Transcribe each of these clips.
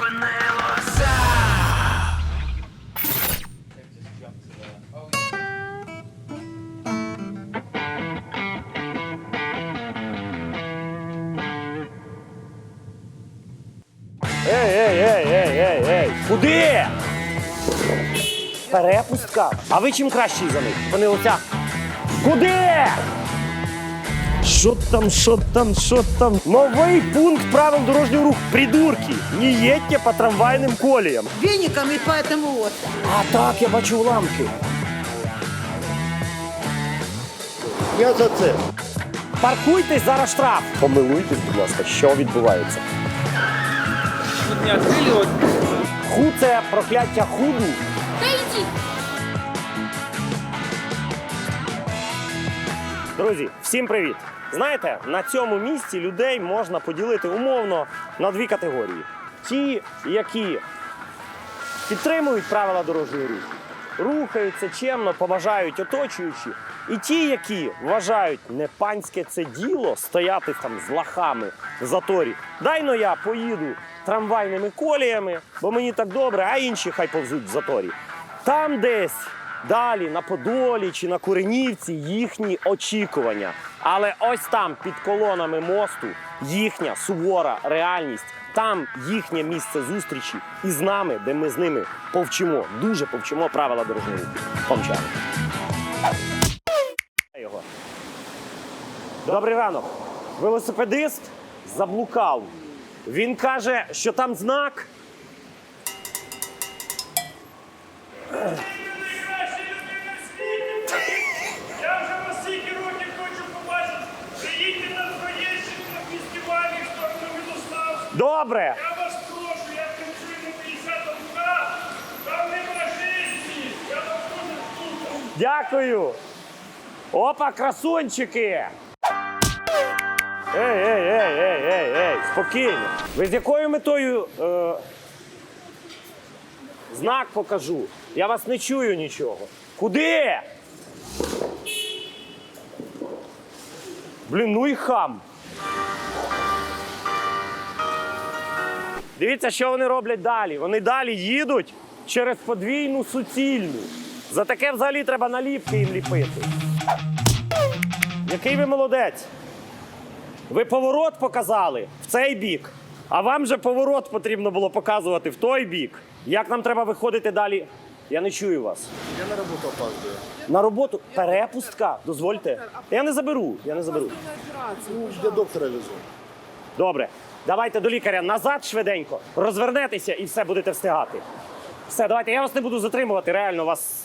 зупинилося. Ей, ей, ей, ей, ей, ей. Куди? Перепустка? А ви чим кращий за них? Вони оця. Куди? Що там, що там, що там? Новий пункт правил дорожнього руху. Придурки. Не їдьте по трамвайним коліям. вениками по этому вот. А так, я бачу уламки. Я за це. Паркуйтесь, зараз штраф. Помилуйтесь, будь ласка, що відбувається. не открыли вот Ху це прокляття худу. Друзі, всім привіт! Знаєте, на цьому місці людей можна поділити умовно на дві категорії: ті, які підтримують правила дорожнього руху, рухаються чемно, поважають оточуючі, і ті, які вважають не панське це діло стояти там з лахами в заторі. Дай но я поїду трамвайними коліями, бо мені так добре, а інші хай повзуть в заторі. Там десь далі на Подолі чи на Куренівці їхні очікування. Але ось там, під колонами мосту, їхня сувора реальність. Там їхнє місце зустрічі і з нами, де ми з ними повчимо, дуже повчимо правила дорожнього. Помчали. Добрий ранок. Велосипедист заблукав. Він каже, що там знак. Добре. Я вас прошу, я танцюю на 50 руках. Там нема житті. Я вас дуже слухаю. Дякую. Опа, красунчики. Ей, ей, ей, ей, ей, ей, спокійно. Ви з якою метою е, знак покажу? Я вас не чую нічого. Куди? Блін, ну і хам. Дивіться, що вони роблять далі. Вони далі їдуть через подвійну суцільну. За таке взагалі треба наліпки їм ліпити. Який ви молодець? Ви поворот показали в цей бік, а вам же поворот потрібно було показувати в той бік. Як нам треба виходити далі? Я не чую вас. Я на роботу опаздую. На роботу перепустка, дозвольте. Я не заберу. Я не заберу. Ну, для доктора везу. Добре, давайте до лікаря назад швиденько, розвернетеся і все будете встигати. Все, давайте, я вас не буду затримувати. Реально вас.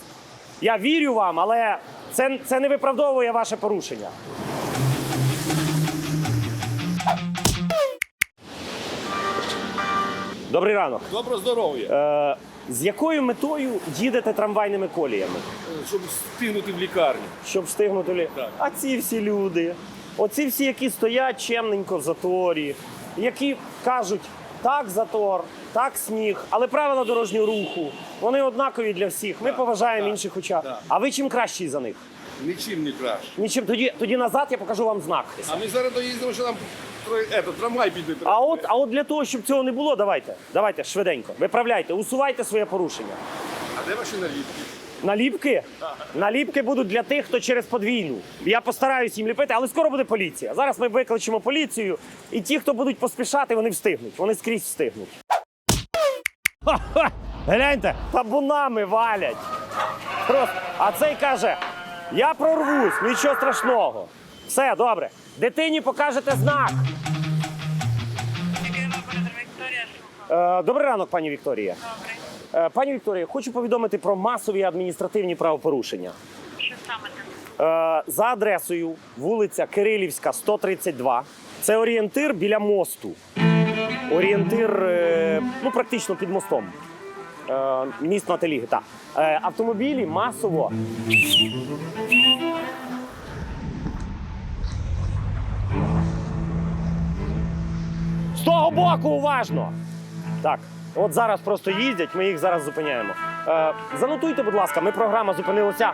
Я вірю вам, але це, це не виправдовує ваше порушення. Добрий ранок. Добро здоров'я. Е, з якою метою їдете трамвайними коліями? Щоб встигнути в лікарню. Щоб встигнути лі... Так. А ці всі люди, оці всі, які стоять чемненько в заторі, які кажуть, так затор, так сніг, але правила дорожнього руху, вони однакові для всіх. Ми поважаємо інших так. А ви чим кращий за них? Нічим не краще. Нічим тоді, тоді назад я покажу вам знак. А ми зараз доїздимо, що нам ето, трамвай піде. А от, а от для того, щоб цього не було, давайте, давайте швиденько. Виправляйте, усувайте своє порушення. А де ваші наліпки? Наліпки? Наліпки будуть для тих, хто через подвійну. Я постараюсь їм ліпити, але скоро буде поліція. Зараз ми викличемо поліцію, і ті, хто будуть поспішати, вони встигнуть. Вони скрізь встигнуть. Ха-ха! Гляньте, табунами валять. Просто. А цей каже: я прорвусь, нічого страшного. Все, добре. Дитині покажете знак. Е, Добрий ранок, пані Вікторія. Е, Пані Вікторія, хочу повідомити про масові адміністративні правопорушення. Що саме там? Е, За адресою вулиця Кирилівська, 132. Це орієнтир біля мосту. Орієнтир е, ну, практично під мостом. Е, Міст на Теліги. Так. Е, Автомобілі масово. З того боку уважно. Так, от зараз просто їздять, ми їх зараз зупиняємо. Е, занотуйте, будь ласка, ми програма зупинилася.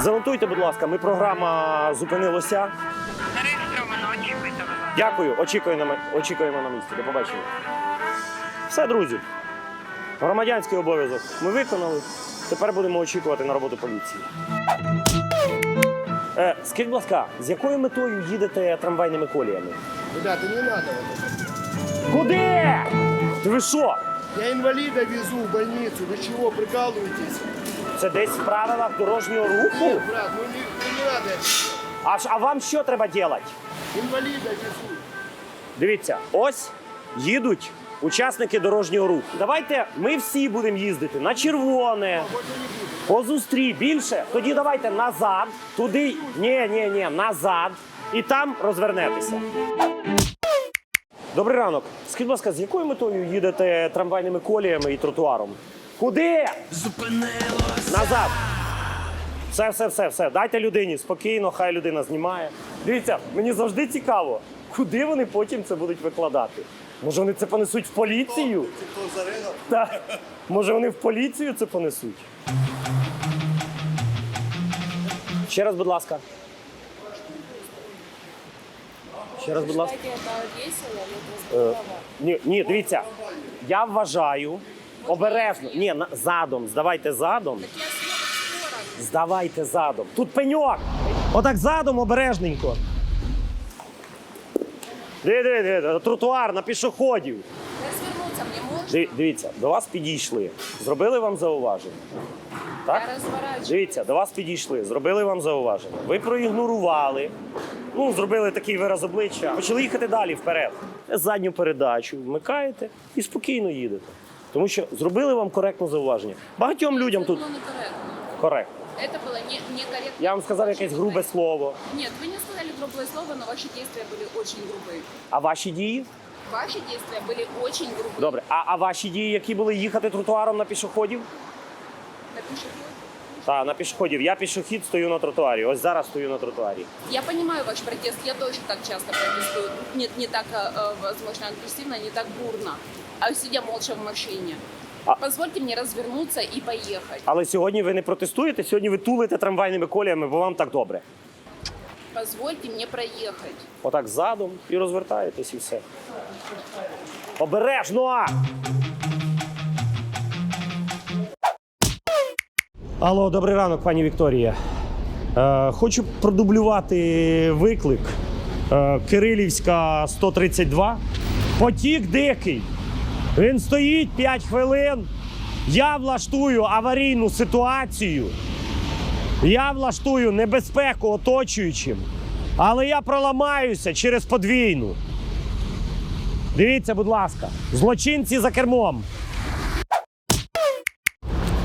Занотуйте, будь ласка, ми програма зупинилася. Зареєстровано Дякую, очікуємо на, очікуємо на місці. До побачення. Все, друзі. Громадянський обов'язок ми виконали. Тепер будемо очікувати на роботу поліції. Е, скажіть, будь ласка, з якою метою їдете трамвайними коліями? Ребята, не надо вот это. Куди? Ти ви що? Я инвалида везу в больницу. Вы чего, прикалываетесь? Це десь в правилах дорожнього руху? Нет, брат, ну не, ну не надо. это. А, ж- а вам що треба робити? Инвалида везу. Дивіться, ось їдуть учасники дорожнього руху. Давайте ми всі будемо їздити на червоне, по зустрі більше. Тоді давайте назад, туди, ні, ні, ні, назад, і там розвернетеся. Добрий ранок. Скажіть, будь ласка, з якою метою їдете трамвайними коліями і тротуаром? Куди? Назад. Все, все, все, все. Дайте людині спокійно, хай людина знімає. Дивіться, мені завжди цікаво, куди вони потім це будуть викладати. Може, вони це понесуть в поліцію? Так. Може, вони в поліцію це понесуть? Ще раз, будь ласка. Ще раз, будь ласка. Считайте это весело, но это здорово. Ні, ні, дивіться. Я вважаю обережно. Ні, на- задом. Здавайте задом. Я съеду в сторону. Здавайте задом. Тут пеньок. Отак задом обережненько. Диви, диви, диви, тротуар на пішоходів. Развернуться мне можно? Ди- Дивіться, до вас підійшли. Зробили вам зауваження. Так? Я разворачиваюсь. Дивіться, до вас підійшли, зробили вам зауваження. Ви проігнорували, ну, зробили такий вираз обличчя, почали їхати далі вперед. Задню передачу вмикаєте і спокійно їдете. Тому що зробили вам коректне зауваження. Багатьом людям тут Это было некорректно. коректно. Это было не, некорректно. Я вам сказав якесь грубе слово. Нет, вы не сказали грубое слово, но ваши действия были очень грубые. А ваші дії? Ваши действия были очень грубые. Добре. А, а ваші дії, які були їхати тротуаром на пішоходів? На пешеходе. Так, на пішоходів. Я пішохід стою на тротуарі. Ось зараз стою на тротуарі. Я понимаю ваш протест, я тоже так часто протестую. Не, не так, э, э, возможно, агрессивно, не так бурно, а сидя молча в машине. А- Позвольте мне развернуться и поехать. Але сьогодні ви не протестуєте, сьогодні ви тулите трамвайними коліями, бо вам так добре. Позвольте мне проехать. Отак задом і розвертаєтесь і все. Обережно! Алло, добрий ранок, пані Вікторія. Е, хочу продублювати виклик. Е, Кирилівська 132. Потік дикий. Він стоїть 5 хвилин. Я влаштую аварійну ситуацію. Я влаштую небезпеку оточуючим, але я проламаюся через подвійну. Дивіться, будь ласка, злочинці за кермом.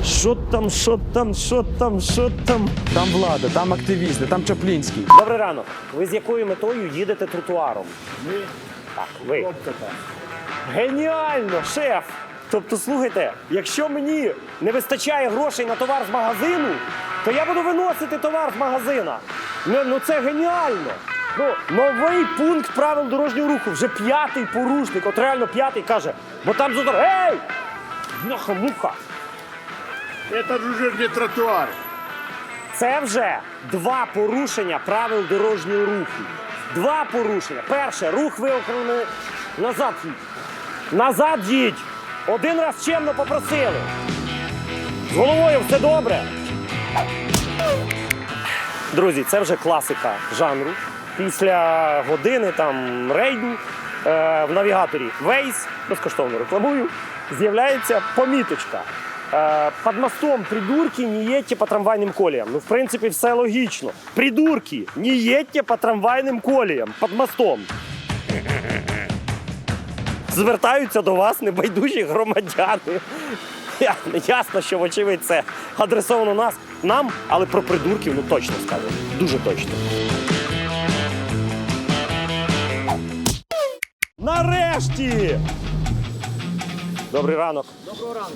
Що там, що там, що там, що там? Там влада, там активісти, там Чаплінський. Добрий ранок. Ви з якою метою їдете тротуаром? Ми. Так, ви. Геніально, шеф! Тобто, слухайте, якщо мені не вистачає грошей на товар з магазину, то я буду виносити товар з магазина. Ну, ну це геніально. Ну, новий пункт правил дорожнього руху. Вже п'ятий порушник, от реально п'ятий каже, бо там зато. Ей! Бляха, муха! Это уже не тротуар. Це вже два порушення правил дорожнього руху. Два порушення. Перше, рух виокремлений назад. їдь. Назад їдь. Один раз чемно попросили. З головою все добре. Друзі, це вже класика жанру. Після години там рейду е, в навігаторі Waze, безкоштовно рекламую, з'являється поміточка. Е, Под мостом придурки не едьте по трамвайним коліям. Ну, в принципі, все логічно. Придурки, не едьте по трамвайним коліям під мостом. Звертаються до вас небайдужі громадяни. Ясно, що вочевидь це адресовано нас, нам, але про придурків ну точно сказано. Дуже точно. Нарешті! Добрий ранок. Доброго ранку.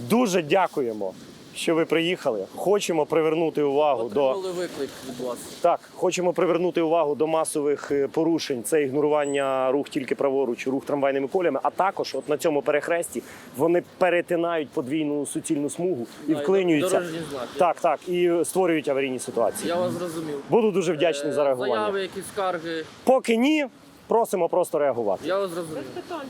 Дуже дякуємо. Що ви приїхали. Хочемо привернути увагу до виклик від вас. так, хочемо привернути увагу до масових е, порушень. Це ігнорування рух тільки праворуч, рух трамвайними колями. А також, от на цьому перехресті, вони перетинають подвійну суцільну смугу і вклинюються. дорожні знаки. Так, так, і створюють аварійні ситуації. Я вас зрозумів. Буду дуже вдячний Е, за реагування. Заяви, якісь скарги. Поки ні, просимо просто реагувати. Я вас зрозумів.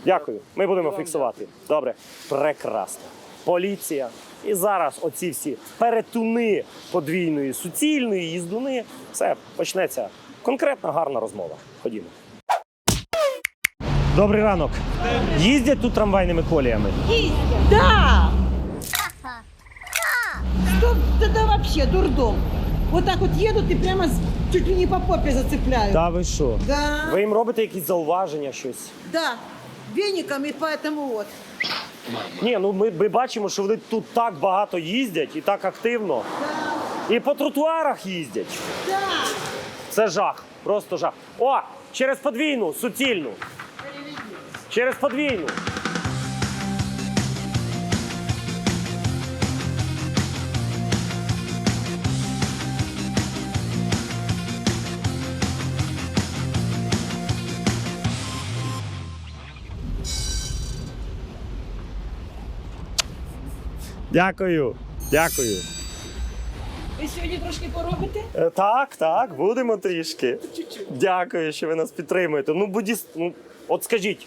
Дякую. Ми будемо фіксувати. Добре, прекрасно. Поліція. І зараз оці всі перетуни подвійної суцільної їздуни. Все почнеться конкретна гарна розмова. Ходімо. Добрий ранок. Їздять тут трамвайними коліями. Да! Что это вообще дурдом? Вот так вот едут и прямо чуть ли не по попе зацепляют. Та ви що? Да, Ви їм робите якісь зауваження, щось? да. Веником и поэтому вот. Ні, ну ми, ми бачимо, що вони тут так багато їздять і так активно. І по тротуарах їздять. Да. Це жах, просто жах. О, через подвійну, суцільну. Через подвійну. Дякую. Дякую. Ви сьогодні трошки поробите? Е, Так, так, будемо трішки. Дякую, що ви нас підтримуєте. Ну, будіст, ну, от скажіть.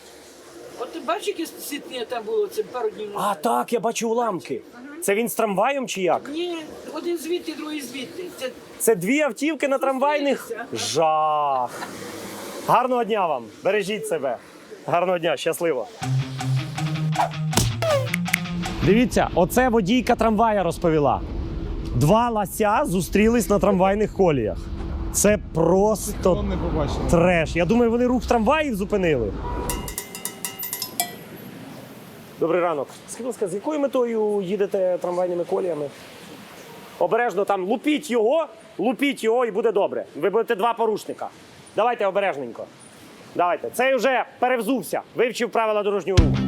От ти бачиш, яке світлення там було це пару днів А, так, я бачу уламки. Це він з трамваєм чи як? Ні, один звідти, другий звідти. Це Це дві автівки на трамвайних. Жах. Гарного дня вам. Бережіть себе. Гарного дня, щасливо. Дивіться, оце водійка трамвая розповіла. Два лася зустрілись на трамвайних коліях. Це просто треш. Я думаю, вони рух трамваїв зупинили. Добрий ранок. Скажіть, будь ласка, з якою метою їдете трамвайними коліями? Обережно там лупіть його, лупіть його і буде добре. Ви будете два порушника. Давайте обережненько. Давайте. Цей вже перевзувся, вивчив правила дорожнього руху.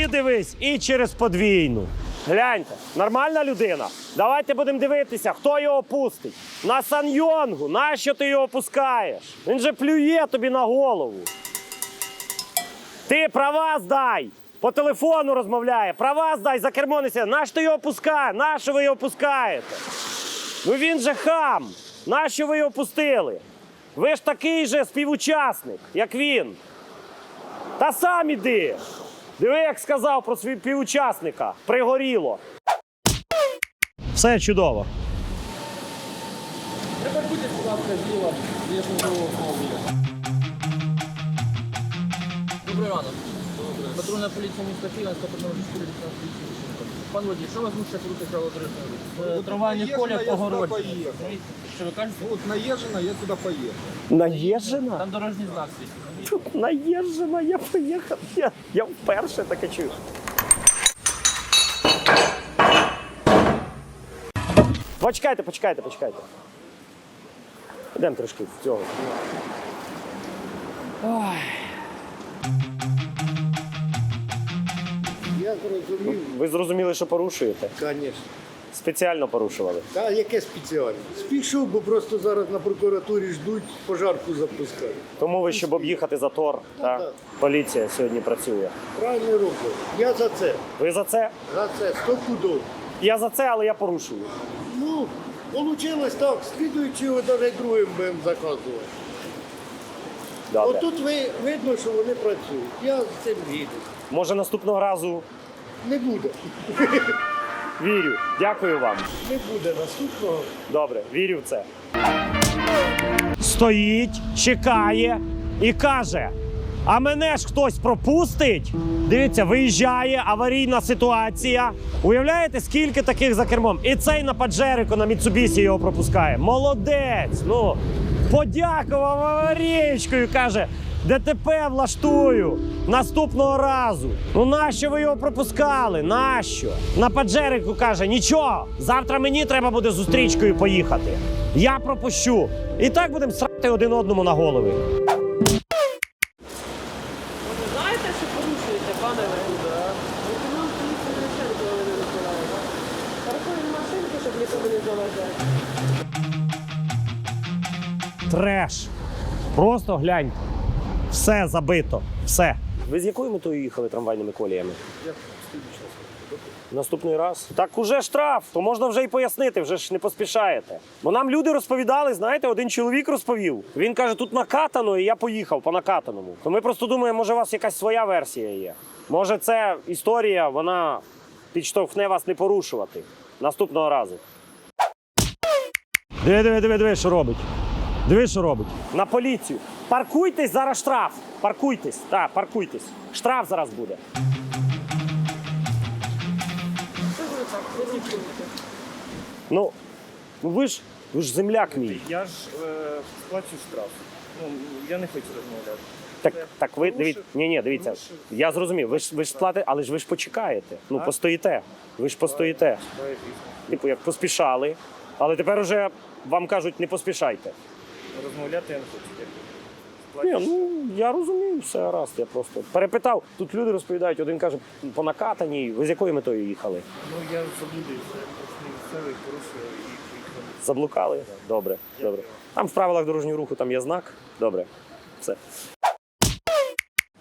І дивись, і через подвійну. Гляньте, нормальна людина. Давайте будемо дивитися, хто його пустить. На Саньйонгу, нащо ти його пускаєш? Він же плює тобі на голову. Ти права здай! По телефону розмовляє. Права здай, за кермо не. Нащо ти його пускає? Нащо ви його пускаєте? Ну він же хам. Нащо ви його пустили? Ви ж такий же співучасник, як він. Та сам іди. Диви, як сказав про свій півучасника. Пригоріло. Все чудово. Припаркуйте, будь ласка, зліва, біля службового автомобіля. Добрий ранок. Патрульна поліція міста Києва, 115 поліція Пан водій, що вас мусить рухати право дорожнього? Трамвайні коля по городі. Що ви кажете? Вот наезжено, я туда поехал. Наїжджена? Там дорожній знак світить. Тут наїжджена, я поїхав. Я, я вперше таке чую. Почекайте, почекайте, почекайте. Йдемо трошки з цього. Я зрозумів, Ви зрозуміли, що порушуєте? звісно. Спеціально порушували. Та яке спеціальне? Спішу, бо просто зараз на прокуратурі ждуть, пожарку запускають. Тому ви, щоб об'їхати затор, та так. поліція сьогодні працює. Правильно роблять. Я за це. Ви за це? За це. Сто пудов. Я за це, але я порушую. Ну, вийшло так, слідуючого навіть другим будемо заказувати. Добре. Отут ви, видно, що вони працюють. Я з цим гідний. Може наступного разу Не буде. вірю. Дякую вам. Не буде наступного. Добре, вірю в це. Стоїть, чекає і каже: а мене ж хтось пропустить. Дивіться, виїжджає аварійна ситуація. Уявляєте, скільки таких за кермом? І цей на Паджерику на Міцубісі його пропускає. Молодець! Ну, подякував аварійкою, каже. ДТП влаштую наступного разу. Ну нащо ви його пропускали? Нащо? На Паджерику каже, нічого, завтра мені треба буде зустрічкою поїхати. Я пропущу. І так будемо срати один одному на голови. Знаєте, що порушуєте, пане Леонідо? Лейтенант поліції щоб нікому не заважати. Треш. Просто гляньте. Все забито. Все. Ви з якою метою їхали трамвайними коліями? Наступний раз. Так уже штраф, то можна вже й пояснити, вже ж не поспішаєте. Бо нам люди розповідали, знаєте, один чоловік розповів. Він каже, тут накатано, і я поїхав по накатаному. То ми просто думаємо, може, у вас якась своя версія є. Може, це історія, вона підштовхне вас не порушувати наступного разу. Диви, диви, диви, диви, що робить. Диви, що робить. На поліцію. Паркуйтесь, зараз штраф. Паркуйтесь. Так, паркуйтесь. Штраф зараз буде. Ну, ну ви ж, ви ж земляк мій. Я ж е, сплачу штраф. Ну, я не хочу розмовляти. Так, так ви дивіться. Ні, ні, дивіться. Я зрозумів. Ви ж ви ж сплатите, але ж ви ж почекаєте. Ну, постоїте. Ви ж постоїте. Типу, як поспішали, але тепер уже вам кажуть, не поспішайте. Розмовляти я не хочу. Ні, ну я розумію, все гаразд. Я просто перепитав. Тут люди розповідають, один каже, по накатаній. Ви з якою метою їхали? Ну я заблудився, я просто не місцевий, порушив і поїхав. Заблукали? Добре, добре. Там в правилах дорожнього руху там є знак. Добре. Все.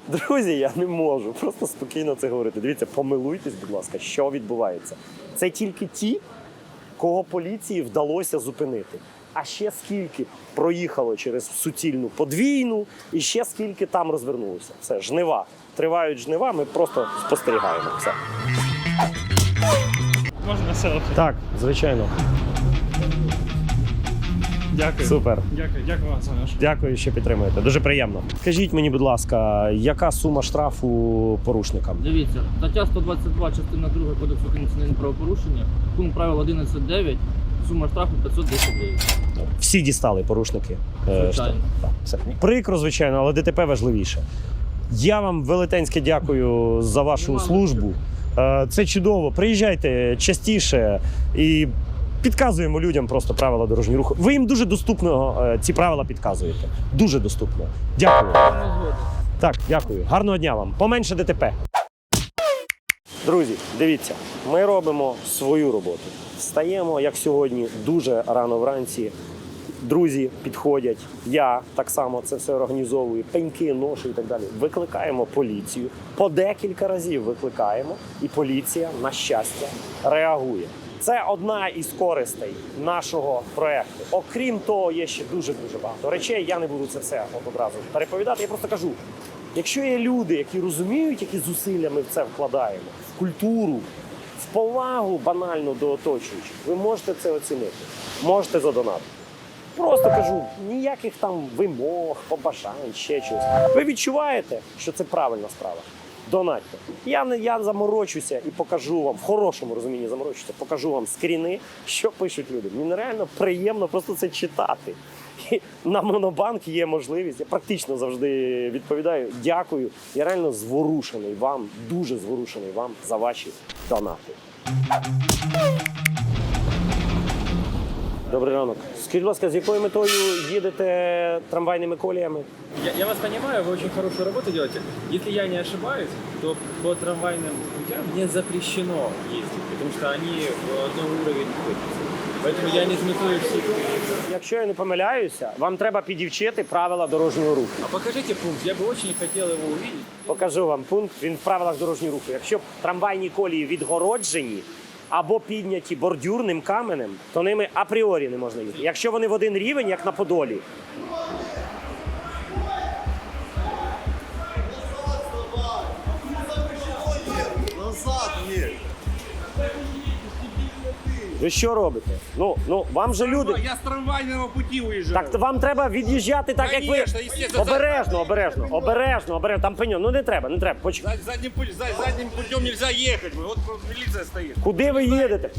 Друзі, я не можу просто спокійно це говорити. Дивіться, помилуйтесь, будь ласка, що відбувається. Це тільки ті, кого поліції вдалося зупинити. А ще скільки проїхало через суцільну подвійну, і ще скільки там розвернулося. Все, жнива. Тривають жнива, ми просто спостерігаємо. Все. Можна селфі? Так, звичайно. Дякую. Супер. Дякую, дякую вам за. Дякую, що підтримуєте. Дуже приємно. Скажіть мені, будь ласка, яка сума штрафу порушникам? Дивіться, стаття 122, частина 2 Кодексу адміністративних правопорушення, пункт правил 11.9, сума штрафу 510 гривень. Всі дістали порушники. е, Звичайно. Так, все. Прикро, звичайно, але ДТП важливіше. Я вам велетенське дякую за вашу Нема службу. Е, Це чудово. Приїжджайте частіше і підказуємо людям просто правила дорожнього руху. Ви їм дуже доступно е, ці правила підказуєте. Дуже доступно. Дякую. Не згоден. Так, дякую. Гарного дня вам. Поменше ДТП. Друзі, дивіться, ми робимо свою роботу. Встаємо, як сьогодні, дуже рано вранці. Друзі підходять, я так само це все організовую, пеньки, ношу і так далі. Викликаємо поліцію. По декілька разів викликаємо, і поліція, на щастя, реагує. Це одна із користей нашого проекту. Окрім того, є ще дуже дуже багато речей. Я не буду це все от одразу переповідати. Я просто кажу: якщо є люди, які розуміють, які зусилля ми в це вкладаємо, культуру, в повагу банально до оточуючих, ви можете це оцінити, можете задонатити. Просто кажу, ніяких там вимог, побажань, ще чогось. Ви відчуваєте, що це правильна справа. Донатьте. Я не я заморочуся і покажу вам в хорошому розумінні заморочуся, покажу вам скріни, що пишуть люди. Мені нереально приємно просто це читати. На монобанк є можливість. Я практично завжди відповідаю. Дякую. Я реально зворушений вам, дуже зворушений вам за ваші донати. Добрий ранок. Скажіть, будь ласка, з якою метою їдете трамвайними коліями? Я, я вас понимаю, вы очень хорошую работу делаете. Если я не ошибаюсь, то по трамвайным путям не запрещено ездить, потому что они в одном уровень находятся. Поэтому я не зметую всіх. Якщо я не помиляюся, вам треба підівчити правила дорожнього руху. А покажите пункт, я бы очень хотел его увидеть. Покажу вам пункт. Він в правилах дорожнього руху. Якщо трамвайні колії відгороджені або підняті бордюрним каменем, то ними апріорі не можна їхати. Якщо вони в один рівень, як на Подолі, ви що робите? Ну, ну вам же люди. Я з трамвайного путі уїжджаю. Так вам треба від'їжджати так, як ви. Конечно, естественно. Обережно, обережно, обережно, обережно. Там пеньон. Ну не треба, не треба. Почекай. За- Задним, путь- за- задним путем нельзя ехать. Вот милиция стоит. Куди ви їдете?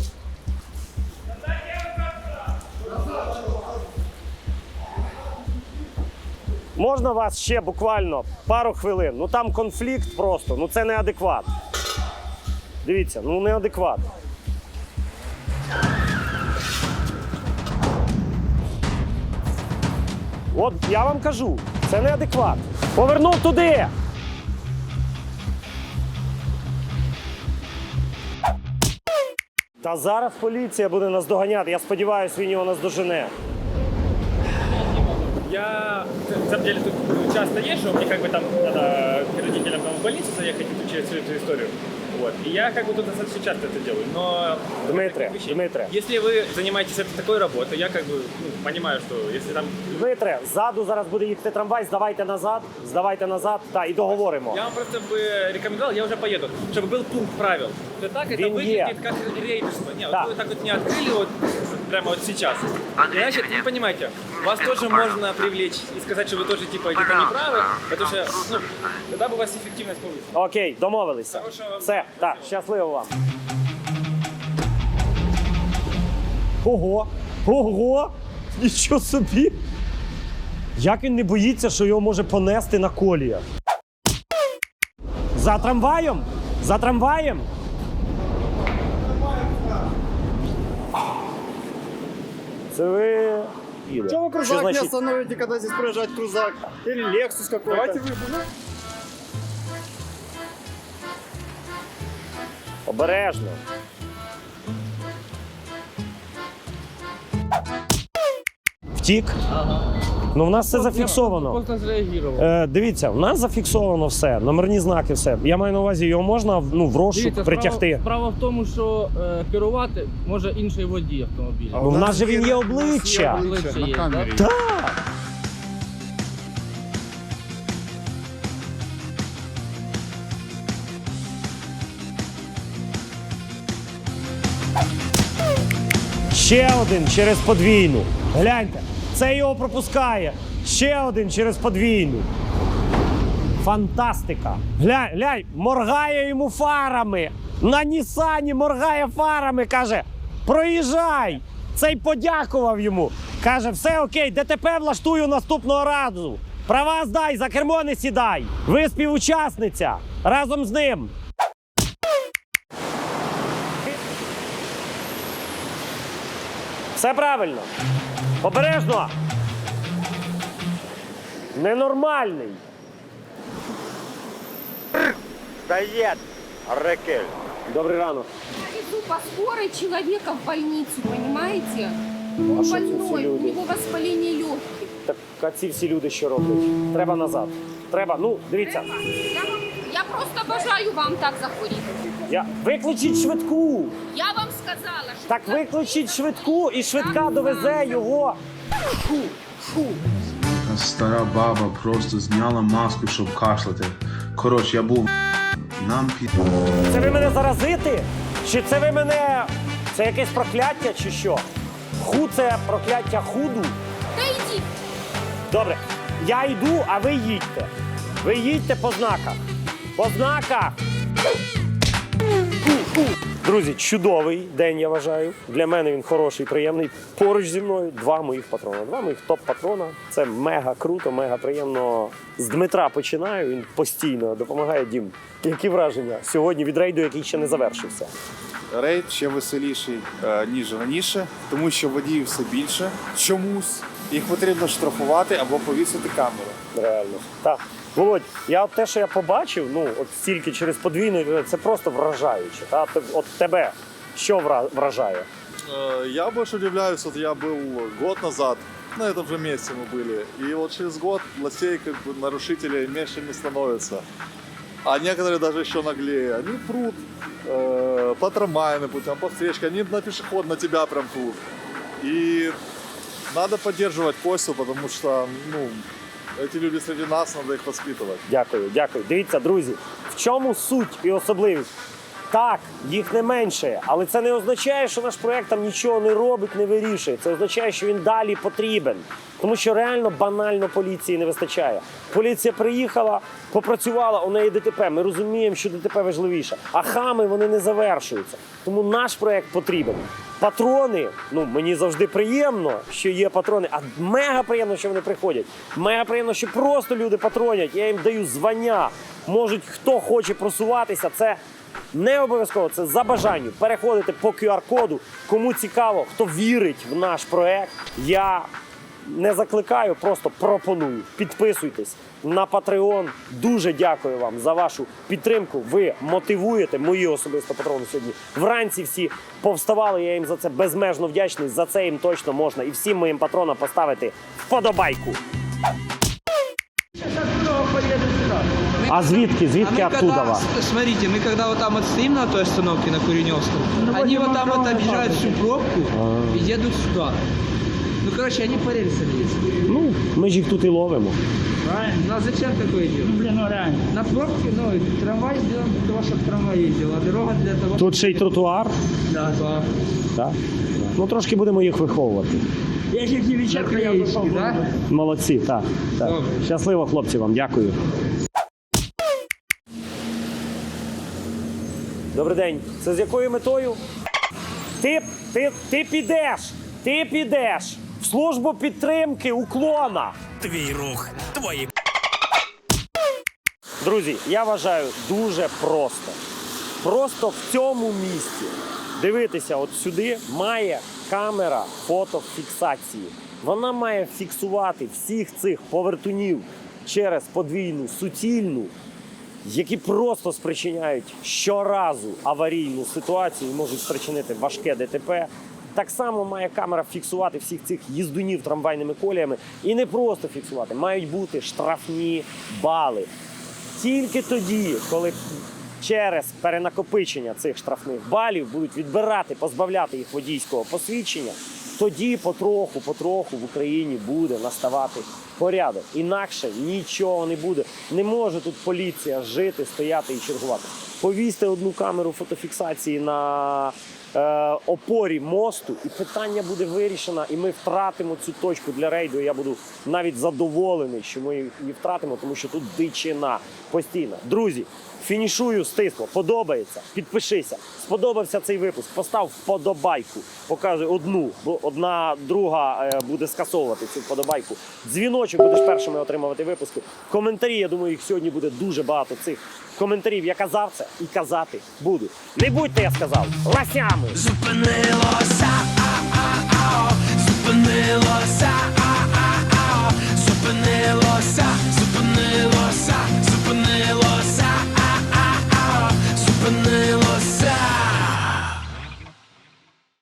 Можна вас ще буквально пару хвилин? Ну там конфлікт просто, ну це неадекват. Дивіться, ну неадекват. От я вам кажу, це неадекват. Повернув туди. Та зараз поліція буде нас доганяти. Я сподіваюся, він його наздожене. Я на тут часто езжу, мне как бы там к родителям в больницу заехать и через всю эту историю. Вот. И я как бы тут достаточно часто это делаю. Но Дмитре, таких вещей- Дмитре. если вы занимаетесь этой такой работой, я как бы ну, понимаю, что если там Дмитре, ззаду зараз буде їхати трамвай, здавайте назад, здавайте назад, та і договоримо. Я вам просто бы рекомендовал, я уже поеду, чтобы был пункт правил. То так это Винье. выглядит как рейдерство. Не, Да. вот вы так вот не открыли вот прямо вот сейчас. И значит, вы понимаете, вас тоже можно привлечь и сказать, что вы тоже типа где-то неправы, потому что ну, тогда бы у вас эффективность повысилась. Окей, домовилися. Хорошого вам Все, так, щасливо вам. Ого! Ого! Нічого собі! Як він не боїться, що його може понести на коліях? За трамваєм? За трамваєм? Це ви. Їде. Чего вы крузак не значить? остановите, когда здесь проезжает крузак? Или Лексус какой-то? Давайте вы. Обережно. Втік. Ну, в нас все зафіксовано. Просто зреагував. Е, дивіться, в нас зафіксовано все, номерні знаки, все. Я маю на увазі, його можна ну, в розшук Дивіться, притягти. Справа, справа в тому, що е, керувати може інший водій автомобіля. Ну, в нас же він є обличчя. Обличчя є, да? Так. Ще один через подвійну. Гляньте, це його пропускає. Ще один через подвійну. Фантастика. Глянь, глянь, моргає йому фарами. На Нісані моргає фарами, каже: проїжджай. Цей подякував йому. Каже, все окей, ДТП влаштую наступного разу. Права здай, за кермо не сідай. Ви співучасниця разом з ним. Все правильно. Обережно. Ненормальний. Привет, Рекель. Добрий ранок. Иду по скорой человека в больницу, понимаете? А Он за больной, у люди? него воспаление легких. Так а ці всі люди що роблять? Треба назад. Треба. Ну, дивіться. Я, вам- я просто бажаю вам так захворіти. Я... Викличіть швидку. Я вам сказала, що Так викличіть швидку і швидка довезе його. Стара баба просто зняла маску, щоб кашляти. Коротше, я був нам під. Це ви мене заразити? Чи це ви мене. Це якесь прокляття, чи що? Ху це прокляття худу. Та йдіть. Добре, я йду, а ви їдьте. Ви їдьте по знаках. По знаках. Друзі, чудовий день, я вважаю. Для мене він хороший, приємний. Поруч зі мною два моїх патрона. Два моїх топ-патрона. Це мега круто, мега приємно. З Дмитра починаю. Він постійно допомагає Дім. Які враження сьогодні від рейду, який ще не завершився? Рейд ще веселіший, е, ніж раніше, тому що водіїв все більше. Чомусь їх потрібно штрафувати або повісити камеру. Реально. Так. Володь, я от те, що я побачив, ну от стільки через подвійну, це просто вражаюче. Та? Те- От тебе що вра- вражає? Э, Я больше удивляюсь, вот я был год назад, на этом же месте мы были, и вот через год властей как бы нарушителей меньше не становится. А некоторые даже еще наглее. Они прут э, по трамвайным путям, по встречке, они на пешеход на тебя прям прут. И надо поддерживать Костю, потому что, ну, эти люди серед нас, треба їх воспитувати. Дякую, дякую. Дивіться, друзі, в чому суть і особливість? Так, їх не менше, але це не означає, що наш проект там нічого не робить, не вирішує. Це означає, що він далі потрібен. Тому що реально банально поліції не вистачає. Поліція приїхала, попрацювала, у неї ДТП. Ми розуміємо, що ДТП важливіше. А хами вони не завершуються. Тому наш проект потрібен. Патрони, ну мені завжди приємно, що є патрони, а мега приємно, що вони приходять. Мега приємно, що просто люди патронять. Я їм даю звання. Можуть хто хоче просуватися. Це не обов'язково, це за бажанням. Переходите по QR-коду. Кому цікаво, хто вірить в наш проект. Я не закликаю, просто пропоную. Підписуйтесь на Patreon. Дуже дякую вам за вашу підтримку. Ви мотивуєте мої особисто патрони сьогодні. Вранці всі повставали. Я їм за це безмежно вдячний. За це їм точно можна. І всім моїм патронам поставити вподобайку. А звідки? Звідки оттуда? вас? Смотрите, мы когда вот там вот стоим на той остановке, на Куреневском, они вот там вот объезжают всю пробку и едут сюда. Ну, короче, они по рельсам ездят. Ну, ми ж їх тут і ловимо. Правильно? Ну, а зачем такое делать? Блін, ну реально. На пробке, ну, трамвай сделан для того, чтобы трамвай ездил, а дорога для того, Тут ще й тротуар. Да, да. Так? Ну трошки будемо їх виховувати. Я ж як дівчатка, я Наклеечки, пішов. да? Молодці, так. так. Добре. Щасливо, хлопці, вам дякую. Добрий день. Це з якою метою? Ти, ти, ти підеш! Ти підеш в службу підтримки уклона. Твій рух, твої Друзі, я вважаю дуже просто. Просто в цьому місці дивитися от сюди має камера фотофіксації. Вона має фіксувати всіх цих повертунів через подвійну суцільну, які просто спричиняють щоразу аварійну ситуацію і можуть спричинити важке ДТП. Так само має камера фіксувати всіх цих їздунів трамвайними коліями. І не просто фіксувати, мають бути штрафні бали. Тільки тоді, коли через перенакопичення цих штрафних балів будуть відбирати, позбавляти їх водійського посвідчення, тоді потроху, потроху в Україні буде наставати порядок. Інакше нічого не буде. Не може тут поліція жити, стояти і чергувати. Повісьте одну камеру фотофіксації на е, опорі мосту, і питання буде вирішено, і ми втратимо цю точку для рейду. Я буду навіть задоволений, що ми її втратимо, тому що тут дичина постійна. Друзі, Фінішую стисло. Подобається. Підпишися. Сподобався цей випуск. Постав вподобайку. Показую одну, бо одна друга е, буде скасовувати цю вподобайку. Дзвіночок будеш першими отримувати випуски. Коментарі, я думаю, їх сьогодні буде дуже багато цих коментарів. Я казав це і казати буду. Не будьте, я сказав, ласями! Зупинилося, а-а-а, зупинилося, а-а-а, зупинилося, зупинилося.